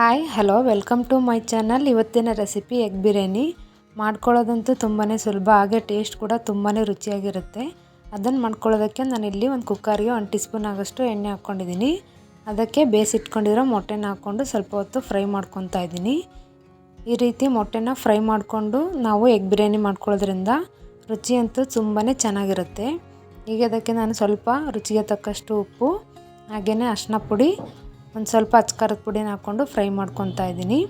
Hi, hello, welcome to my channel. ಇವತ್ತಿನ recipe egg biryani. ಮಾಡ್ಕೊಳ್ಳೋದಂತೂ ತುಂಬಾ ಸುಲಭ, ಹಾಗೆ ಟೇಸ್ಟ್ ಕೂಡ ತುಂಬಾ ರುಚಿಯಾಗಿರುತ್ತೆ. ಅದನ್ನು ಮಾಡ್ಕೊಳ್ಳೋದಕ್ಕೆ ನಾನು ಇಲ್ಲಿ ಒಂದು ಕುಕ್ಕರ್ಗೆ ಒಂದು ಟೀ ಸ್ಪೂನ್ ಆಗೋಷ್ಟು ಎಣ್ಣೆ ಹಾಕ್ಕೊಂಡಿದ್ದೀನಿ ಅದಕ್ಕೆ ಬೇಯಿಸಿಟ್ಕೊಂಡಿರೋ ಮೊಟ್ಟೆನ ಹಾಕ್ಕೊಂಡು ಸ್ವಲ್ಪ ಹೊತ್ತು ಫ್ರೈ ಮಾಡ್ಕೊತಾ ಇದ್ದೀನಿ. ಈ ರೀತಿ ಮೊಟ್ಟೆನ ಫ್ರೈ ಮಾಡಿಕೊಂಡು ನಾವು ಎಗ್ ಬಿರಿಯಾನಿ ಮಾಡ್ಕೊಳ್ಳೋದ್ರಿಂದ ರುಚಿಯಂತೂ ತುಂಬಾ ಚೆನ್ನಾಗಿರುತ್ತೆ. ಈಗ ಅದಕ್ಕೆ ನಾನು ಸ್ವಲ್ಪ ರುಚಿಗೆ ತಕ್ಕಷ್ಟು ಉಪ್ಪು ಹಾಗೆಯೇ ಅರ್ಶಿನ ಪುಡಿ ಒಂದು ಸ್ವಲ್ಪ ಅಚ್ಕಾರದ ಪುಡಿನ ಹಾಕ್ಕೊಂಡು ಫ್ರೈ ಮಾಡ್ಕೊತಾ ಇದ್ದೀನಿ.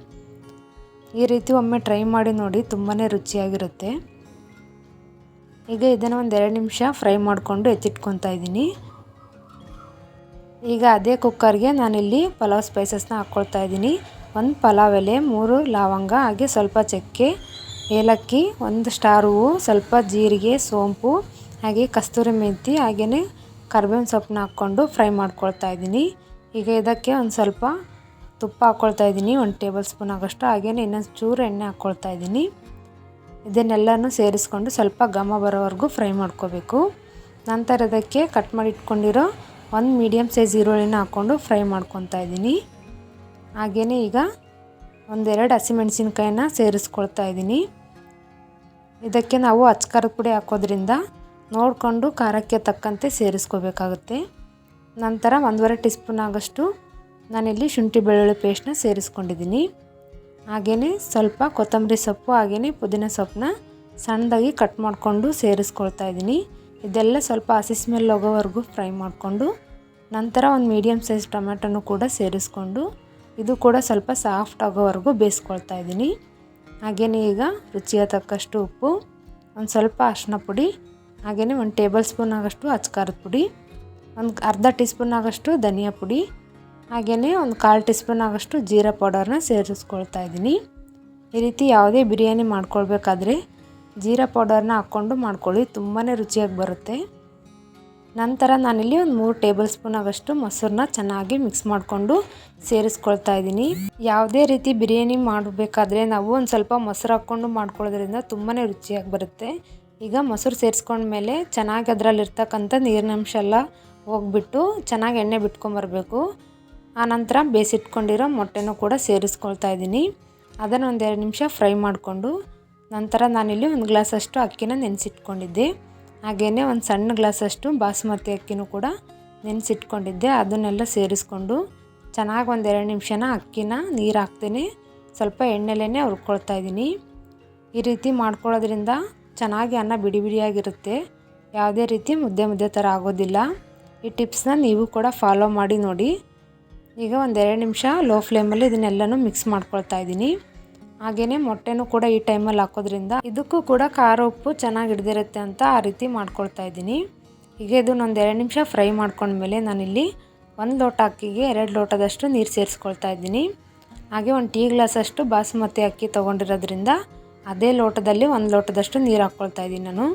ಈ ರೀತಿ ಒಮ್ಮೆ ಟ್ರೈ ಮಾಡಿ ನೋಡಿ ತುಂಬಾ ರುಚಿಯಾಗಿರುತ್ತೆ. ಈಗ ಇದನ್ನು ಒಂದು ಎರಡು ನಿಮಿಷ ಫ್ರೈ ಮಾಡಿಕೊಂಡು ಎತ್ತಿಟ್ಕೊತಾ ಇದ್ದೀನಿ. ಈಗ ಅದೇ ಕುಕ್ಕರ್ಗೆ ನಾನಿಲ್ಲಿ ಪಲಾವ್ ಸ್ಪೈಸಸ್ನ ಹಾಕ್ಕೊಳ್ತಾ ಇದ್ದೀನಿ. ಒಂದು ಪಲಾವ್ ಎಲೆ, ಮೂರು ಲವಂಗ, ಹಾಗೆ ಸ್ವಲ್ಪ ಚಕ್ಕೆ, ಏಲಕ್ಕಿ, ಒಂದು ಸ್ಟಾರ್ ಹೂವು, ಸ್ವಲ್ಪ ಜೀರಿಗೆ, ಸೋಂಪು, ಹಾಗೆ ಕಸ್ತೂರಿ ಮೆಂತಿ ಹಾಗೆಯೇ ಕರ್ಬೇವಿನ ಸೊಪ್ಪನ್ನ ಹಾಕ್ಕೊಂಡು ಫ್ರೈ ಮಾಡ್ಕೊಳ್ತಾ ಇದ್ದೀನಿ. ಈಗ ಇದಕ್ಕೆ ಒಂದು ಸ್ವಲ್ಪ ತುಪ್ಪ ಹಾಕ್ಕೊಳ್ತಾ ಇದ್ದೀನಿ. ಒಂದು ಟೇಬಲ್ ಸ್ಪೂನ್ ಆಗೋಷ್ಟು ಹಾಗೆಯೇ ಇನ್ನೊಂದು ಚೂರು ಎಣ್ಣೆ ಹಾಕ್ಕೊಳ್ತಾ ಇದ್ದೀನಿ. ಇದನ್ನೆಲ್ಲನೂ ಸೇರಿಸ್ಕೊಂಡು ಸ್ವಲ್ಪ ಘಮ ಬರೋವರೆಗೂ ಫ್ರೈ ಮಾಡ್ಕೋಬೇಕು. ನಂತರ ಇದಕ್ಕೆ ಕಟ್ ಮಾಡಿ ಇಟ್ಕೊಂಡಿರೋ ಒಂದು ಮೀಡಿಯಮ್ ಸೈಜ್ ಈರುಳ್ಳಿನ ಹಾಕ್ಕೊಂಡು ಫ್ರೈ ಮಾಡ್ಕೊತಾ ಇದ್ದೀನಿ. ಹಾಗೆಯೇ ಈಗ ಒಂದೆರಡು ಹಸಿಮೆಣಸಿನ್ಕಾಯಿನ ಸೇರಿಸ್ಕೊಳ್ತಾ ಇದ್ದೀನಿ. ಇದಕ್ಕೆ ನಾವು ಅಚ್ಕಾರದ ಪುಡಿ ಹಾಕೋದ್ರಿಂದ ನೋಡಿಕೊಂಡು ಖಾರಕ್ಕೆ ತಕ್ಕಂತೆ ಸೇರಿಸ್ಕೋಬೇಕಾಗುತ್ತೆ. ನಂತರ ಒಂದೂವರೆ ಟೀ ಸ್ಪೂನ್ ಆಗೋಷ್ಟು ನಾನಿಲ್ಲಿ ಶುಂಠಿ ಬೆಳ್ಳುಳ್ಳಿ ಪೇಸ್ಟ್ನ ಸೇರಿಸ್ಕೊಂಡಿದ್ದೀನಿ. ಹಾಗೆಯೇ ಸ್ವಲ್ಪ ಕೊತ್ತಂಬರಿ ಸೊಪ್ಪು ಹಾಗೆಯೇ ಪುದೀನ ಸೊಪ್ಪನ್ನ ಸಣ್ಣದಾಗಿ ಕಟ್ ಮಾಡಿಕೊಂಡು ಸೇರಿಸ್ಕೊಳ್ತಾ ಇದ್ದೀನಿ. ಇದೆಲ್ಲ ಸ್ವಲ್ಪ ಹಸಿ ಸ್ಮೆಲ್ ಹೋಗೋವರೆಗೂ ಫ್ರೈ ಮಾಡಿಕೊಂಡು, ನಂತರ ಒಂದು ಮೀಡಿಯಮ್ ಸೈಜ್ ಟೊಮೆಟೊನು ಕೂಡ ಸೇರಿಸ್ಕೊಂಡು, ಇದು ಕೂಡ ಸ್ವಲ್ಪ ಸಾಫ್ಟ್ ಆಗೋವರೆಗೂ ಬೇಯಿಸ್ಕೊಳ್ತಾ ಇದ್ದೀನಿ. ಹಾಗೆಯೇ ಈಗ ರುಚಿಯ ತಕ್ಕಷ್ಟು ಉಪ್ಪು, ಒಂದು ಸ್ವಲ್ಪ ಅರಿಶಿನ ಪುಡಿ ಹಾಗೆಯೇ ಒಂದು ಟೇಬಲ್ ಸ್ಪೂನ್ ಆಗೋಷ್ಟು ಅಚ್ಕಾರದ ಪುಡಿ. ಒಂದು ಅರ್ಧ ಟೀ ಸ್ಪೂನ್ ಆಗೋಷ್ಟು ಧನಿಯಾ ಪುಡಿ, ಹಾಗೆಯೇ ಒಂದು ಕಾಲು ಟೀ ಸ್ಪೂನ್ ಆಗೋಷ್ಟು ಜೀರಾ ಪೌಡರ್ನ ಸೇರಿಸ್ಕೊಳ್ತಾ ಇದ್ದೀನಿ. ಈ ರೀತಿ ಯಾವುದೇ ಬಿರಿಯಾನಿ ಮಾಡ್ಕೊಳ್ಬೇಕಾದ್ರೆ ಜೀರಾ ಪೌಡರ್ನ ಹಾಕ್ಕೊಂಡು ಮಾಡ್ಕೊಳ್ಳಿ ತುಂಬಾ ರುಚಿಯಾಗಿ ಬರುತ್ತೆ. ನಂತರ ನಾನಿಲ್ಲಿ ಒಂದು ಮೂರು ಟೇಬಲ್ ಸ್ಪೂನ್ ಆಗೋಷ್ಟು ಮೊಸರನ್ನ ಚೆನ್ನಾಗಿ ಮಿಕ್ಸ್ ಮಾಡಿಕೊಂಡು ಸೇರಿಸ್ಕೊಳ್ತಾ ಇದ್ದೀನಿ. ಯಾವುದೇ ರೀತಿ ಬಿರಿಯಾನಿ ಮಾಡಬೇಕಾದ್ರೆ ನಾವು ಒಂದು ಸ್ವಲ್ಪ ಮೊಸರು ಹಾಕ್ಕೊಂಡು ಮಾಡ್ಕೊಳ್ಳೋದ್ರಿಂದ ತುಂಬಾ ರುಚಿಯಾಗಿ ಬರುತ್ತೆ. ಈಗ ಮೊಸರು ಸೇರಿಸ್ಕೊಂಡ್ಮೇಲೆ ಚೆನ್ನಾಗಿ ಅದರಲ್ಲಿರ್ತಕ್ಕಂಥ ನೀರಿನಂಶ ಎಲ್ಲ ಹೋಗ್ಬಿಟ್ಟು ಚೆನ್ನಾಗಿ ಎಣ್ಣೆ ಬಿಟ್ಕೊಂಬರ್ಬೇಕು ಆನಂತರ ಬೇಯಿಸಿಟ್ಕೊಂಡಿರೋ ಮೊಟ್ಟೆನೂ ಕೂಡ ಸೇರಿಸ್ಕೊಳ್ತಾ ಇದ್ದೀನಿ. ಅದನ್ನು ಒಂದೆರಡು ನಿಮಿಷ ಫ್ರೈ ಮಾಡಿಕೊಂಡು ನಂತರ ನಾನಿಲ್ಲಿ ಒಂದು ಗ್ಲಾಸಷ್ಟು ಅಕ್ಕಿನ ನೆನೆಸಿಟ್ಕೊಂಡಿದ್ದೆ. ಹಾಗೆಯೇ ಒಂದು ಸಣ್ಣ ಗ್ಲಾಸಷ್ಟು ಬಾಸುಮತಿ ಅಕ್ಕಿನೂ ಕೂಡ ನೆನೆಸಿಟ್ಕೊಂಡಿದ್ದೆ. ಅದನ್ನೆಲ್ಲ ಸೇರಿಸ್ಕೊಂಡು ಚೆನ್ನಾಗಿ ಒಂದೆರಡು ನಿಮಿಷನ ಅಕ್ಕಿನ ನೀರು ಹಾಕ್ತೇನೆ. ಸ್ವಲ್ಪ ಎಣ್ಣೆಲೇ ಹುರ್ಕೊಳ್ತಾ ಇದ್ದೀನಿ. ಈ ರೀತಿ ಮಾಡ್ಕೊಳ್ಳೋದ್ರಿಂದ ಚೆನ್ನಾಗಿ ಅನ್ನ ಬಿಡಿ ಬಿಡಿಯಾಗಿರುತ್ತೆ. ಯಾವುದೇ ರೀತಿ ಮುದ್ದೆ ಮುದ್ದೆ ಥರ ಆಗೋದಿಲ್ಲ. ಈ ಟಿಪ್ಸ್ನ ನೀವು ಕೂಡ ಫಾಲೋ ಮಾಡಿ ನೋಡಿ. ಈಗ ಒಂದೆರಡು ನಿಮಿಷ ಲೋ ಫ್ಲೇಮಲ್ಲಿ ಇದನ್ನೆಲ್ಲನೂ ಮಿಕ್ಸ್ ಮಾಡ್ಕೊಳ್ತಾ ಇದ್ದೀನಿ. ಹಾಗೆಯೇ ಮೊಟ್ಟೆನೂ ಕೂಡ ಈ ಟೈಮಲ್ಲಿ ಹಾಕೋದ್ರಿಂದ ಇದಕ್ಕೂ ಕೂಡ ಖಾರ ಉಪ್ಪು ಚೆನ್ನಾಗಿ ಹಿಡ್ದಿರುತ್ತೆ ಅಂತ ಆ ರೀತಿ ಮಾಡ್ಕೊಳ್ತಾ ಇದ್ದೀನಿ. ಈಗ ಇದನ್ನ ಎರಡು ನಿಮಿಷ ಫ್ರೈ ಮಾಡ್ಕೊಂಡ್ಮೇಲೆ ನಾನಿಲ್ಲಿ ಒಂದು ಲೋಟ ಅಕ್ಕಿಗೆ ಎರಡು ಲೋಟದಷ್ಟು ನೀರು ಸೇರಿಸ್ಕೊಳ್ತಾ ಇದ್ದೀನಿ. ಹಾಗೆ ಒಂದು ಟೀ ಗ್ಲಾಸಷ್ಟು ಬಾಸುಮತಿ ಅಕ್ಕಿ ತೊಗೊಂಡಿರೋದ್ರಿಂದ ಅದೇ ಲೋಟದಲ್ಲಿ ಒಂದು ಲೋಟದಷ್ಟು ನೀರು ಹಾಕ್ಕೊಳ್ತಾ ಇದ್ದೀನಿ ನಾನು.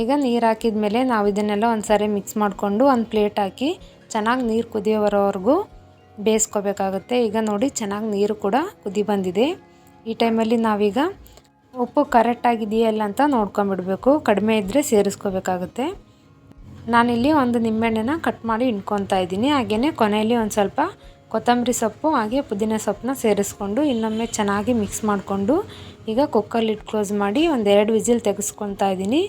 ಈಗ ನೀರು ಹಾಕಿದ ಮೇಲೆ ನಾವು ಇದನ್ನೆಲ್ಲ ಒಂದು ಸಾರಿ ಮಿಕ್ಸ್ ಮಾಡಿಕೊಂಡು ಒಂದು ಪ್ಲೇಟ್ ಹಾಕಿ ಚೆನ್ನಾಗಿ ನೀರು ಕುದಿಯೋವರೆವರೆಗೂ ಬೇಯಿಸ್ಕೋಬೇಕಾಗುತ್ತೆ. ಈಗ ನೋಡಿ ಚೆನ್ನಾಗಿ ನೀರು ಕೂಡ ಕುದಿ ಬಂದಿದೆ. ಈ ಟೈಮಲ್ಲಿ ನಾವೀಗ ಉಪ್ಪು ಕರೆಕ್ಟಾಗಿದೆಯಲ್ಲ ಅಂತ ನೋಡ್ಕೊಂಬಿಡಬೇಕು ಕಡಿಮೆ ಇದ್ದರೆ ಸೇರಿಸ್ಕೋಬೇಕಾಗುತ್ತೆ. ನಾನಿಲ್ಲಿ ಒಂದು ನಿಂಬೆಹಣ್ಣನ್ನು ಕಟ್ ಮಾಡಿ ಇಟ್ಕೊತಾ ಇದ್ದೀನಿ. ಹಾಗೆಯೇ ಕೊನೆಯಲ್ಲಿ ಒಂದು ಸ್ವಲ್ಪ ಕೊತ್ತಂಬರಿ ಸೊಪ್ಪು ಹಾಗೆ ಪುದೀನ ಸೊಪ್ಪನ್ನ ಸೇರಿಸ್ಕೊಂಡು ಇನ್ನೊಮ್ಮೆ ಚೆನ್ನಾಗಿ ಮಿಕ್ಸ್ ಮಾಡಿಕೊಂಡು ಈಗ ಕುಕ್ಕರ್ ಲಿಡ್ ಕ್ಲೋಸ್ ಮಾಡಿ ಒಂದೆರಡು ವಿಸಿಲ್ ತೆಗೆಸ್ಕೊತಾ ಇದ್ದೀನಿ.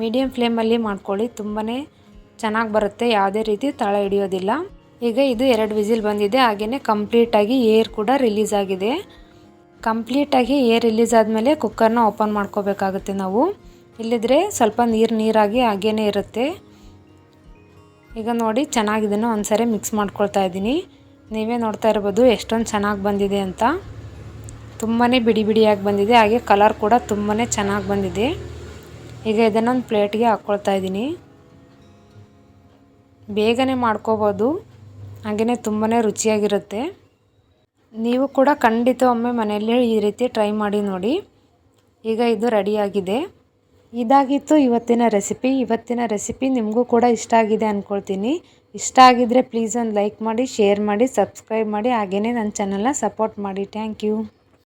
ಮೀಡಿಯಮ್ ಫ್ಲೇಮಲ್ಲಿ ಮಾಡ್ಕೊಳ್ಳಿ ತುಂಬಾ ಚೆನ್ನಾಗಿ ಬರುತ್ತೆ, ಯಾವುದೇ ರೀತಿ ತಳ ಹಿಡಿಯೋದಿಲ್ಲ. ಈಗ ಇದು ಎರಡು ವಿಜಿಲ್ ಬಂದಿದೆ ಹಾಗೆಯೇ ಕಂಪ್ಲೀಟಾಗಿ ಏರ್ ಕೂಡ ರಿಲೀಸ್ ಆಗಿದೆ. ಕಂಪ್ಲೀಟಾಗಿ ಏರ್ ರಿಲೀಸ್ ಆದಮೇಲೆ ಕುಕ್ಕರ್ನ ಓಪನ್ ಮಾಡ್ಕೋಬೇಕಾಗುತ್ತೆ ನಾವು. ಇಲ್ಲಿದ್ರೆ ಸ್ವಲ್ಪ ನೀರು ನೀರಾಗಿ ಹಾಗೇ ಇರುತ್ತೆ. ಈಗ ನೋಡಿ ಚೆನ್ನಾಗಿದ್ದನ್ನು ಒಂದು ಮಿಕ್ಸ್ ಮಾಡ್ಕೊಳ್ತಾ ಇದ್ದೀನಿ. ನೀವೇ ನೋಡ್ತಾ ಇರ್ಬೋದು ಎಷ್ಟೊಂದು ಚೆನ್ನಾಗಿ ಬಂದಿದೆ ಅಂತ. ತುಂಬಾ ಬಿಡಿ ಬಿಡಿಯಾಗಿ ಬಂದಿದೆ. ಹಾಗೆ ಕಲರ್ ಕೂಡ ತುಂಬಾ ಚೆನ್ನಾಗಿ ಬಂದಿದೆ. ಈಗ ಇದನ್ನೊಂದು ಪ್ಲೇಟ್ಗೆ ಹಾಕ್ಕೊಳ್ತಾ ಇದ್ದೀನಿ. ಬೇಗನೆ ಮಾಡ್ಕೋಬೋದು. ಹಾಗೆಯೇ ತುಂಬಾ ರುಚಿಯಾಗಿರುತ್ತೆ. ನೀವು ಕೂಡ ಖಂಡಿತ ಒಮ್ಮೆ ಮನೆಯಲ್ಲಿ ಈ ರೀತಿ ಟ್ರೈ ಮಾಡಿ ನೋಡಿ. ಈಗ ಇದು ರೆಡಿಯಾಗಿದೆ ಇದಾಗಿತ್ತು ಇವತ್ತಿನ ರೆಸಿಪಿ ಇವತ್ತಿನ ರೆಸಿಪಿ ನಿಮಗೂ ಕೂಡ ಇಷ್ಟ ಆಗಿದೆ ಅಂದ್ಕೊಳ್ತೀನಿ ಇಷ್ಟ ಆಗಿದ್ದರೆ ಪ್ಲೀಸ್ ಒಂದು ಲೈಕ್ ಮಾಡಿ ಶೇರ್ ಮಾಡಿ ಸಬ್ಸ್ಕ್ರೈಬ್ ಮಾಡಿ. ಹಾಗೆಯೇ ನನ್ನ ಚಾನಲ್ನ ಸಪೋರ್ಟ್ ಮಾಡಿ. Thank you